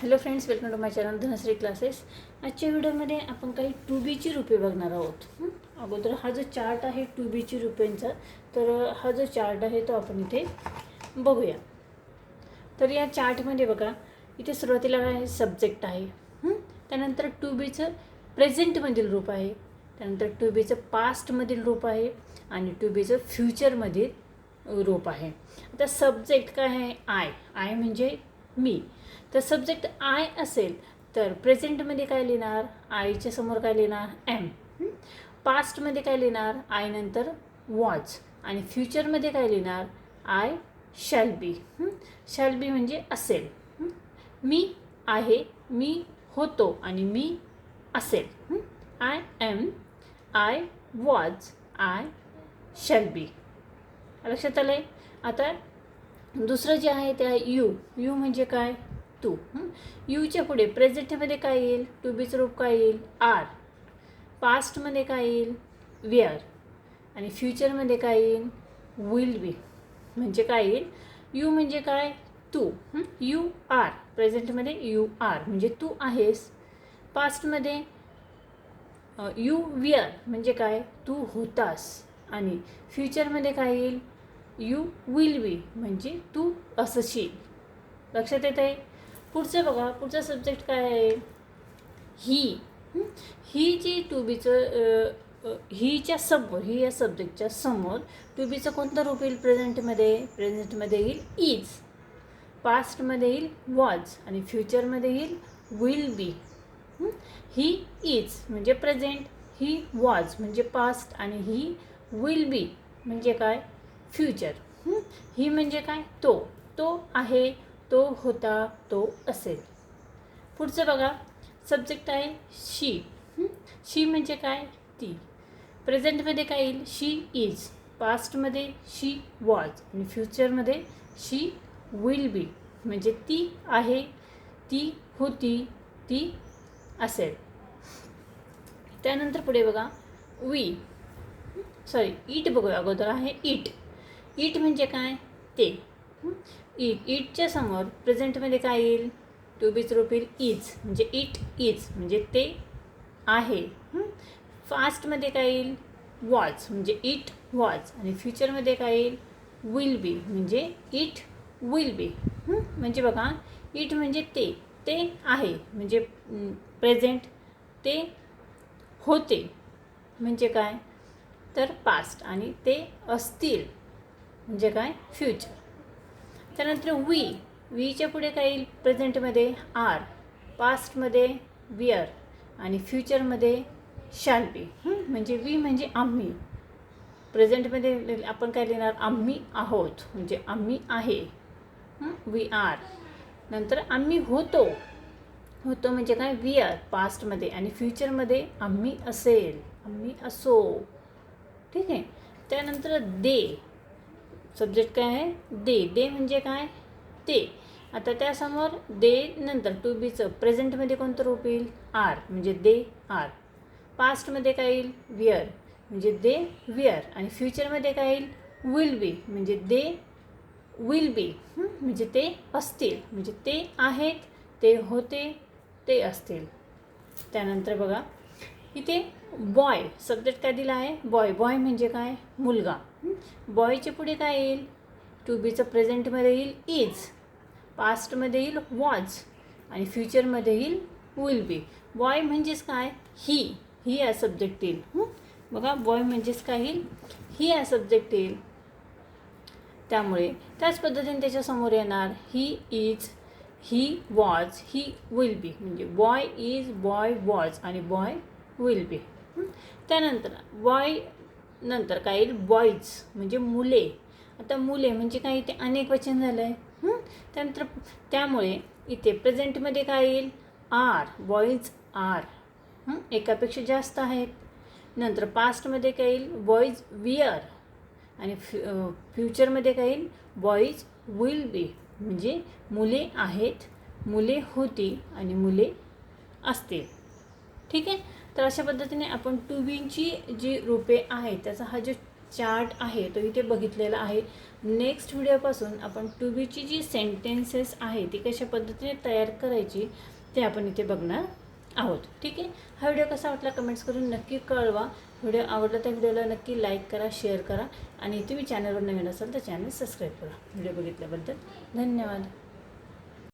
Hello friends welcome to my channel Dhanashree classes आजच्या व्हिडिओमध्ये आपण काही टू बीची रुपे बघणार आहोत. अगोदर हा जो चार्ट आहे टू बीची रुपयांचा तर हा जो चार्ट आहे तो आपण इथे बघूया. तर या चार्टमध्ये बघा इथे सुरुवातीला काय आहे? सब्जेक्ट आहे. त्यानंतर टू बीचं प्रेझेंटमधील रूप आहे. त्यानंतर टू बीचं पास्टमधील रूप आहे आणि टू बीचं फ्युचरमधील रूप आहे. आता सब्जेक्ट काय आहे? आय आय म्हणजे मी. तर सब्जेक्ट आय असेल तर प्रेझेंटमध्ये काय लिहिणार? आयच्या समोर काय लिहिणार? एम पास्टमध्ये काय लिहिणार? आय नंतर वॉच आणि फ्युचरमध्ये काय लिहिणार? I shall be shall be म्हणजे असेल. मी आहे मी होतो आणि मी असेल. I am I was I shall be लक्षात आलं आहे आता दुसरं जे आहे ते आहे यू. यू म्हणजे काय? तू. यूच्या पुढे प्रेझेंटमध्ये काय येईल? टू बीचं रूप काय येईल? आर. पास्टमध्ये काय येईल? वेअर. आणि फ्युचरमध्ये काय येईल? Will be. म्हणजे काय येईल? यू म्हणजे काय? तू. You are. प्रेझेंटमध्ये you are. म्हणजे तू आहेस. पास्टमध्ये यू विअर. म्हणजे काय? तू होतास. आणि फ्युचरमध्ये काय येईल? यू विल बी म्हणजे तू असशील लक्षात येत आहे पुढचं बघा. पुढचा सब्जेक्ट काय आहे? ही? ही जी टू बीचं हीच्या समोर ही या सब्जेक्टच्या समोर टू बीचं कोणतं रूप येईल प्रेझेंटमध्ये प्रेझेंटमध्ये येईल इज पास्टमध्ये येईल वॉज आणि फ्युचरमध्ये येईल विल बी ही? इज म्हणजे प्रेझेंट ही वॉज म्हणजे पास्ट आणि ही विल बी म्हणजे काय? Future he? म्हणजे काय? तो. तो आहे तो होता तो असेल. पुढचं बघा. सब्जेक्ट आहे शी शी म्हणजे काय? ती. प्रेझेंटमध्ये काय येईल? शी इज पास्टमध्ये शी वॉज आणि फ्युचरमध्ये शी विल बी म्हणजे ती आहे ती होती ती असेल. त्यानंतर पुढे बघा. वी सॉरी इट बघूया अगोदर. आहे इट इट म्हणजे काय? ते. इट इटच्या समोर प्रेझेंटमध्ये काय येईल? टू बीच रूप इज म्हणजे इट इज म्हणजे ते आहे. फास्टमध्ये काय येईल? वॉच म्हणजे इट वॉच आणि फ्युचरमध्ये काय येईल? विल बी म्हणजे इट विल बी म्हणजे बघा इट म्हणजे ते. ते आहे. म्हणजे प्रेझेंट ते होते. म्हणजे काय? तर पास्ट आणि ते असतील. म्हणजे काय? फ्युचर त्यानंतर वी वीच्या पुढे काय येईल? प्रेझेंटमध्ये आर पास्टमध्ये विअर आणि फ्युचरमध्ये शॅल बी म्हणजे वी म्हणजे आम्ही. प्रेझेंटमध्ये आपण काय लिहिणार? आम्ही आहोत. म्हणजे आम्ही आहे. वी आर नंतर आम्ही होतो. होतो म्हणजे काय? वी आर पास्टमध्ये आणि फ्युचरमध्ये आम्ही असेल. आम्ही असो. ठीक आहे? त्यानंतर दे सब्जेक्ट काय आहे? दे. दे म्हणजे काय? ते. आता त्यासमोर दे नंतर टू बीचं प्रेझेंटमध्ये कोणतं रूप येईल? आर म्हणजे दे आर पास्टमध्ये काय येईल? विअर म्हणजे दे विअर आणि फ्युचरमध्ये काय येईल? विल बी म्हणजे दे विल बी म्हणजे ते असतील. म्हणजे ते आहेत ते होते ते असतील. त्यानंतर बघा. इथे बॉय सब्जेक्ट काय दिला आहे? बॉय बॉय म्हणजे काय? मुलगा. बॉयचे पुढे काय येईल? टू बीचं प्रेझेंटमध्ये येईल इज पास्टमध्ये येईल वॉज आणि फ्युचरमध्ये येईल विल बी बॉय म्हणजेच काय? ही ही या सब्जेक्ट येईल. बघा बॉय म्हणजेच काय येईल? ही या सब्जेक्ट येईल. त्यामुळे त्याच पद्धतीने त्याच्यासमोर येणार. He is he was he will be म्हणजे बॉय इज बॉय वॉज आणि बॉय विल बी त्यानंतर बॉय नंतर काय? येईल बॉईज म्हणजे मुले. आता मुले म्हणजे काय? इथे अनेक वचन झालं आहे त्यानंतर त्यामुळे इथे प्रेझेंटमध्ये काय येईल? आर बॉईज आर एकापेक्षा जास्त आहेत. नंतर पास्टमध्ये काय येईल? बॉईज वियर आणि फ्यु फ्युचरमध्ये काय येईल? बॉईज विल बी म्हणजे मुले आहेत मुले होती आणि मुले असतील. ठीक आहे? तर अशा पद्धतीने आपण टू बीची जी रोपे आहेत त्याचा हा जो चार्ट आहे तो इथे बघितलेला आहे. नेक्स्ट व्हिडिओपासून आपण टू बीची जी सेंटेन्सेस आहे ती कशा पद्धतीने तयार करायची ते आपण इथे बघणार आहोत. ठीक आहे? हा व्हिडिओ कसा वाटला कमेंट्स करून नक्की कळवा. व्हिडिओ आवडला त्या व्हिडिओला नक्की लाईक करा शेअर करा. आणि तुम्ही चॅनलवर नवीन असाल तर चॅनल सबस्क्राईब करा. व्हिडिओ बघितल्याबद्दल धन्यवाद.